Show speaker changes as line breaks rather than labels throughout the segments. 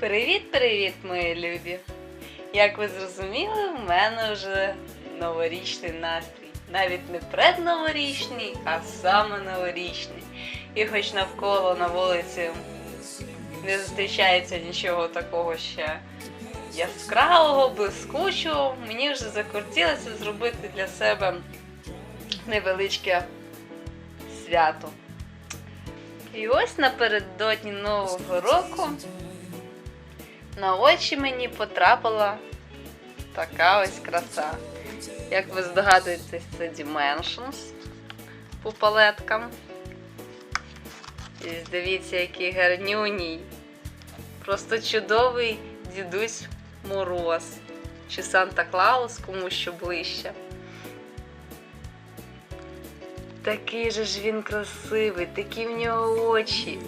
Привіт-привіт, мої любі! Як ви зрозуміли, в мене вже новорічний настрій. Навіть не предноворічний, а саме новорічний. І хоч навколо на вулиці не зустрічається нічого такого ще яскравого, блискучого, мені вже захотілося зробити для себе невеличке свято. І ось напередодні Нового року на очі мені потрапила така ось краса. Як ви здогадуєтесь, це Dimensions по палеткам. І дивіться, який гарнюній. Просто чудовий дідусь Мороз. Чи Санта Клаус, кому що ближче. Такий же ж він красивий, такі в нього очі,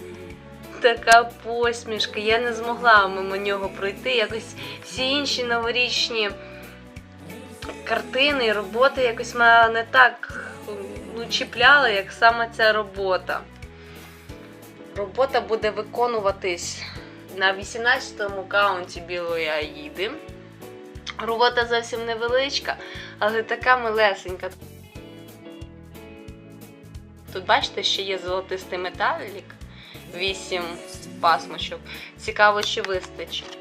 така посмішка. Я не змогла мимо нього пройти. Якось всі інші новорічні картини роботи якось мене не так ну, чіпляли, як саме ця робота. Робота буде виконуватись на 18-му каунті Білої Аїди. Робота зовсім невеличка, але така милесенька. Тут бачите, ще є золотистий металік, 8 пасмочок. Цікаво, чи вистачить.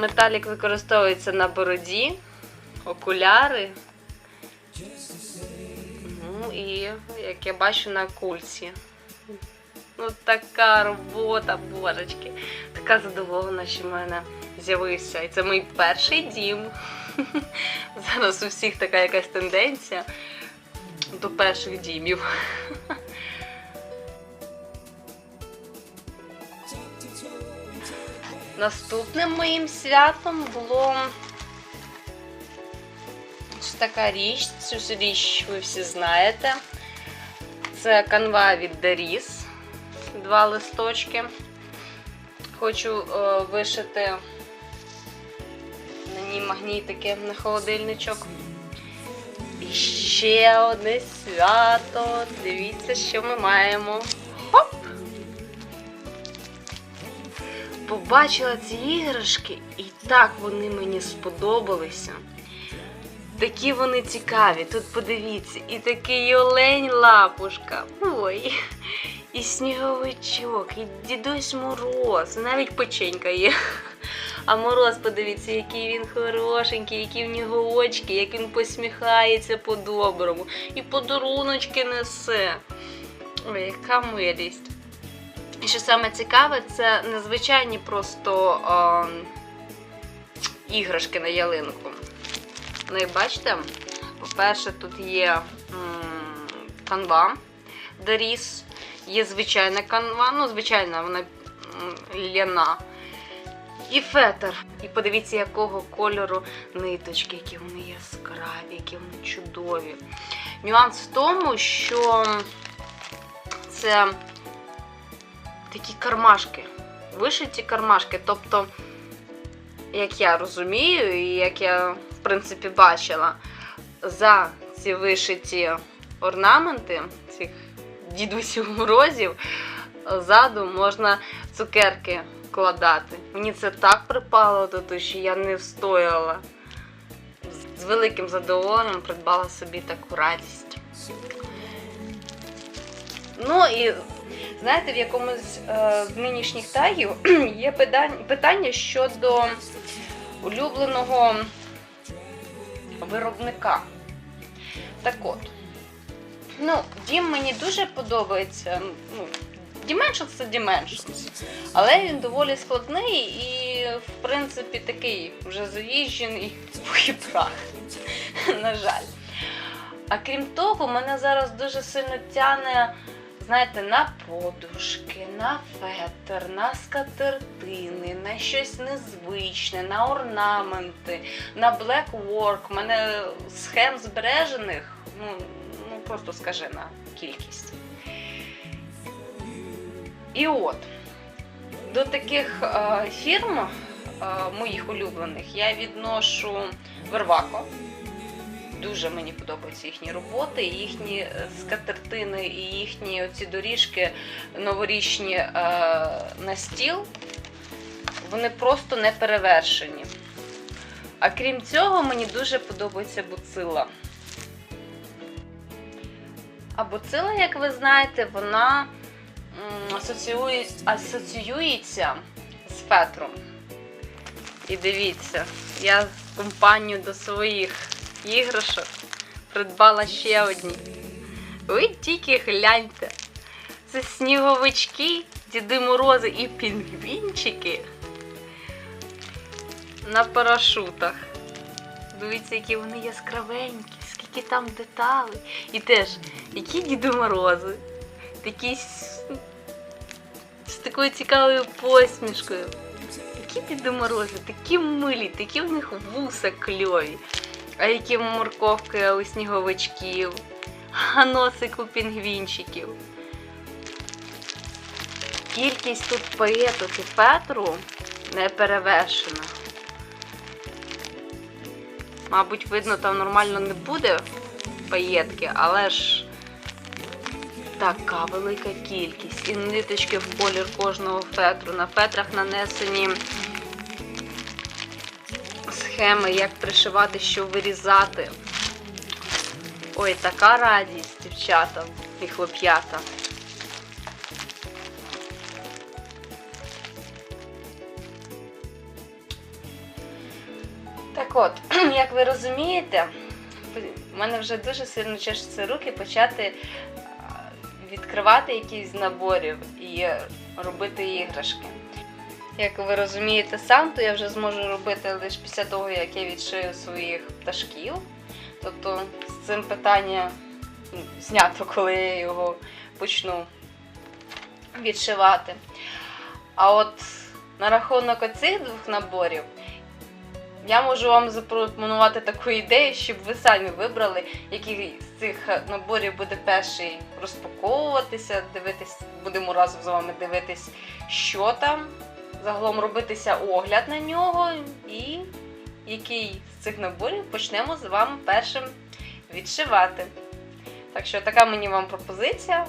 Металік використовується на бороді, окуляри. Ну і, як я бачу, на кульці. Ну, така робота, божечки. Така задоволена, що в мене з'явився. І це мій перший дім. Зараз у всіх така якась тенденція до перших дімів. Наступним моїм святом було така річ. Цю річ ви всі знаєте. Це канва від Даріс. Два листочки. Хочу е, вишити на ній магнітики на холодильничок. І ще одне свято. Дивіться, що ми маємо. Хоп! Побачила ці іграшки, і так вони мені сподобалися. Такі вони цікаві. Тут подивіться, і такий олень лапушка. Ой. І сніговичок, і дідусь мороз, навіть печенька є. А мороз, подивіться, який він хорошенький, які в нього очки, як він посміхається по-доброму. І подаруночки несе. Ой, яка милість. І що саме цікаве, це незвичайні просто ем, іграшки на ялинку. Ну і бачите, по-перше, тут є м, канва Даріс, є звичайна канва, ну, звичайна, вона ляна. І фетр. І подивіться, якого кольору ниточки, які вони яскраві, які вони чудові. Нюанс в тому, що це такі кармашки, вишиті кармашки. Тобто, як я розумію, і як я, в принципі, бачила, за ці вишиті орнаменти цих дідусів морозів, ззаду можна цукерки вкладати. Мені це так припало до душі, я не встояла. З великим задоволенням придбала собі таку радість. Ну і знаєте, в якомусь е, з нинішніх тагів є питання щодо улюбленого виробника. Так от, ну, дім мені дуже подобається. Ну, Dimensions це Dimensions. Але він доволі складний і, в принципі, такий вже заїжджений в прах. На жаль. А крім того, мене зараз дуже сильно тяне, знаєте, на подушки, на фетр, на скатертини, на щось незвичне, на орнаменти, на black У мене схем збережених, ну, ну просто скажена кількість. І от, до таких е, фірм е, моїх улюблених я відношу Вервако. Дуже мені подобаються їхні роботи, їхні е, скатертини і їхні оці доріжки новорічні е, на стіл. Вони просто не перевершені. А крім цього, мені дуже подобається буцила. А буцила, як ви знаєте, вона асоціюється з фетром. І дивіться, я компанію до своїх іграшок придбала ще одні. Ви тільки гляньте. Це сніговички, Діди Морози і пінгвінчики на парашутах. Дивіться, які вони яскравенькі, скільки там деталей. І теж, які Діди Морози, такі з, з такою цікавою посмішкою. Які Діди Морози, такі милі, такі в них вуса кльові. А які морковки у сніговичків, а носик у пінгвінчиків. Кількість тут паєток і фетру не перевершена. Мабуть, видно, там нормально не буде паєтки, але ж така велика кількість. І ниточки в колір кожного фетру. На фетрах нанесені схеми, як пришивати, що вирізати. Ой, така радість, дівчата і хлоп'ята. Так от, як ви розумієте, в мене вже дуже сильно чешуться руки почати відкривати якісь наборів і робити іграшки. Як ви розумієте сам, то я вже зможу робити лише після того, як я відшию своїх пташків. Тобто з цим питання знято, коли я його почну відшивати. А от на рахунок оцих двох наборів я можу вам запропонувати таку ідею, щоб ви самі вибрали, який з цих наборів буде перший розпаковуватися, дивитись, будемо разом з вами дивитись, що там. Загалом робитися огляд на нього, і який з цих наборів почнемо з вами першим відшивати. Так що така мені вам пропозиція.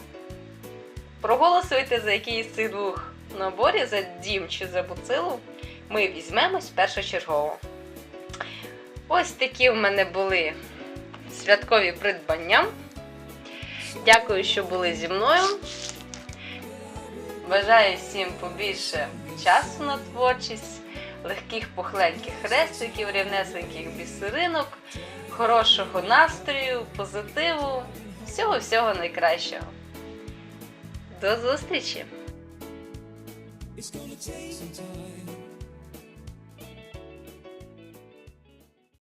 Проголосуйте за який з цих двох наборів, за дім чи за буцилу. Ми візьмемось першочергово. Ось такі в мене були святкові придбання. Дякую, що були зі мною. Бажаю всім побільше часу на творчість, легких пухленьких хрестиків, рівнесеньких бісеринок, хорошого настрою, позитиву, всього-всього найкращого. До зустрічі!